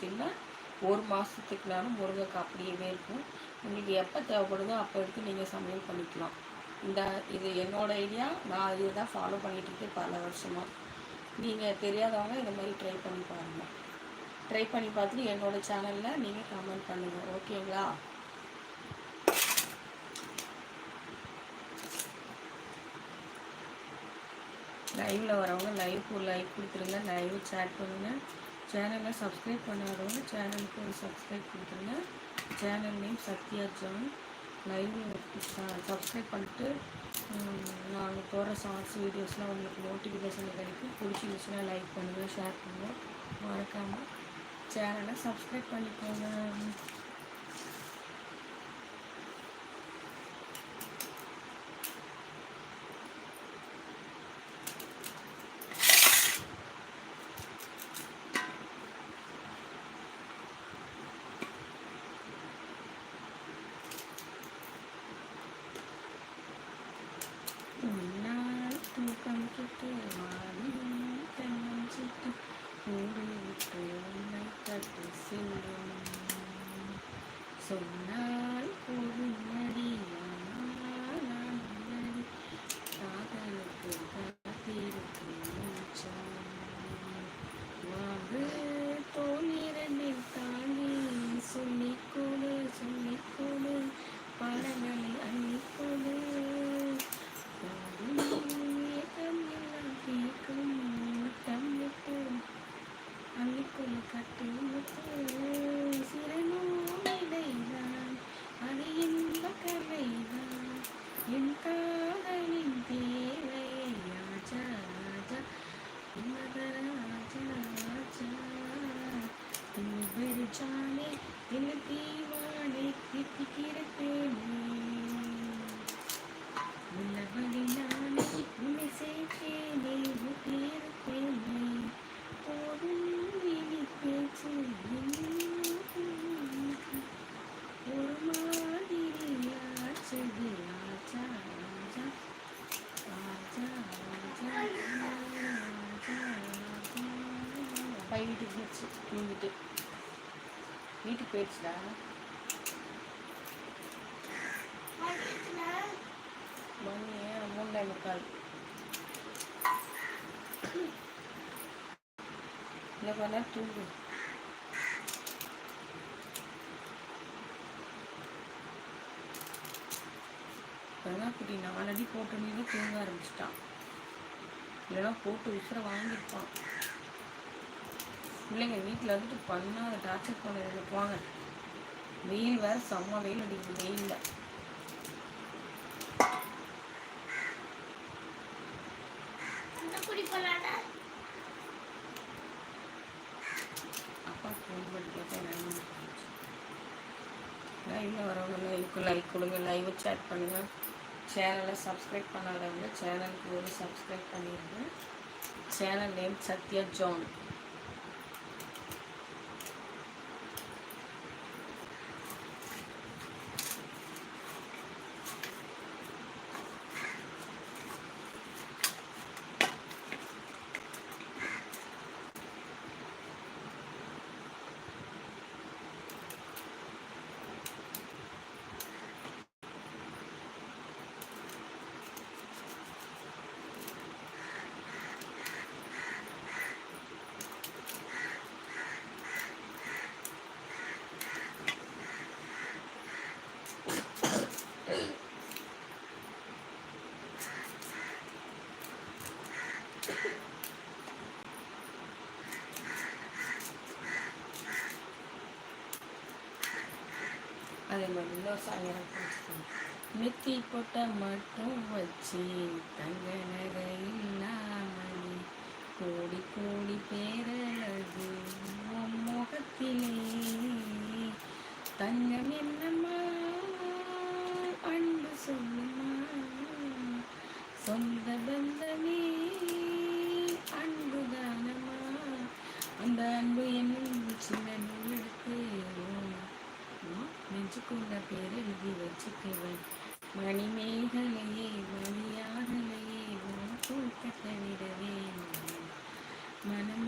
வச்சுட்டிங்கன்னா ஒரு மாதத்துக்குனாலும் முருங்கைக்காய் அப்படியே இருக்கும். உங்களுக்கு எப்போ தேவைப்படுதோ அப்போ எடுத்து நீங்கள் சமையல் பண்ணிக்கலாம். இந்த இது என்னோட ஐடியா நான் இதை தான் ஃபாலோ பண்ணிகிட்டு இருக்கேன் பல வருஷமாக நீங்கள் தெரியாதவங்க இந்த மாதிரி ட்ரை பண்ணி பாருங்கள் ட்ரை பண்ணி பார்த்துட்டு என்னோடய சேனலில் நீங்கள் கமெண்ட் பண்ணுங்கள் ஓகேங்களா லைவில் வரவங்க லைவ் லைக் கொடுத்துருங்க. லைவ் சேட் பண்ணுங்கள் சேனலை சப்ஸ்கிரைப் பண்ணாதவங்க சேனலுக்கு ஒரு சப்ஸ்கிரைப் கொடுத்துருங்க. Channel name Sathya John. Live subscribe பண்ணிட்டு நாங்கள் போகிற ஷார்ட்ஸ் வீடியோஸ்லாம் உங்களுக்கு நோட்டிஃபிகேஷன் கிடைக்கும். பிடிச்சிருந்துச்சுன்னா லைக் பண்ணுங்கள் ஷேர் பண்ணுங்கள் மறக்காமல் சேனலை சப்ஸ்கிரைப் பண்ணிக்கோங்க. So now வீட்டுக்கு போயிடுச்சு தூங்கிட்டு வீட்டுக்கு போயிடுச்சுடா. மணி மூணே முக்கால் என்ன பண்ண நேரம் தூங்கு. குட்டி நாலடி போட்டோன்னே தூங்க ஆரம்பிச்சிட்டான். இல்லைன்னா போட்டு உசுர வாங்கியிருப்பான். பிள்ளைங்க வீட்டில் வந்துட்டு பண்ணாத டார்ச்சர் பண்ண போங்க வெயில் வேற செம்ம வெயில் அடிக்குது வெயில்ல. அப்பா ஃபோன் பண்ணி கேட்டேன் லைவில் வரவங்க லைவுக்கு லைக் கொடுங்க லைவ் சேட் பண்ணுங்கள் சேனலை சப்ஸ்கிரைப் பண்ணாதவங்க சேனலுக்கு ஒரு சப்ஸ்கிரைப் பண்ணிடுங்க சேனல் நேம் சத்யா ஜான் அதே மாதிரி இன்னொரு சாங் எனக்கு பிடிச்சிருக்கு. நெத்தி போட்ட மட்டும் வச்சு தங்க நகையில்லாமணி கோடி கோடி பேரழகு முகத்திலே. தங்கம் என்னம்மா அன்பு சொல்லுமா? சொந்த பந்தமே அன்பு தானமா அந்த அன்பு நெஞ்சுக்குள்ள பேர் எழுதி வச்சுக்குவேன் மணிமேகலையே மணியாகலையே உன் தூக்கத்தை விடவே மனம்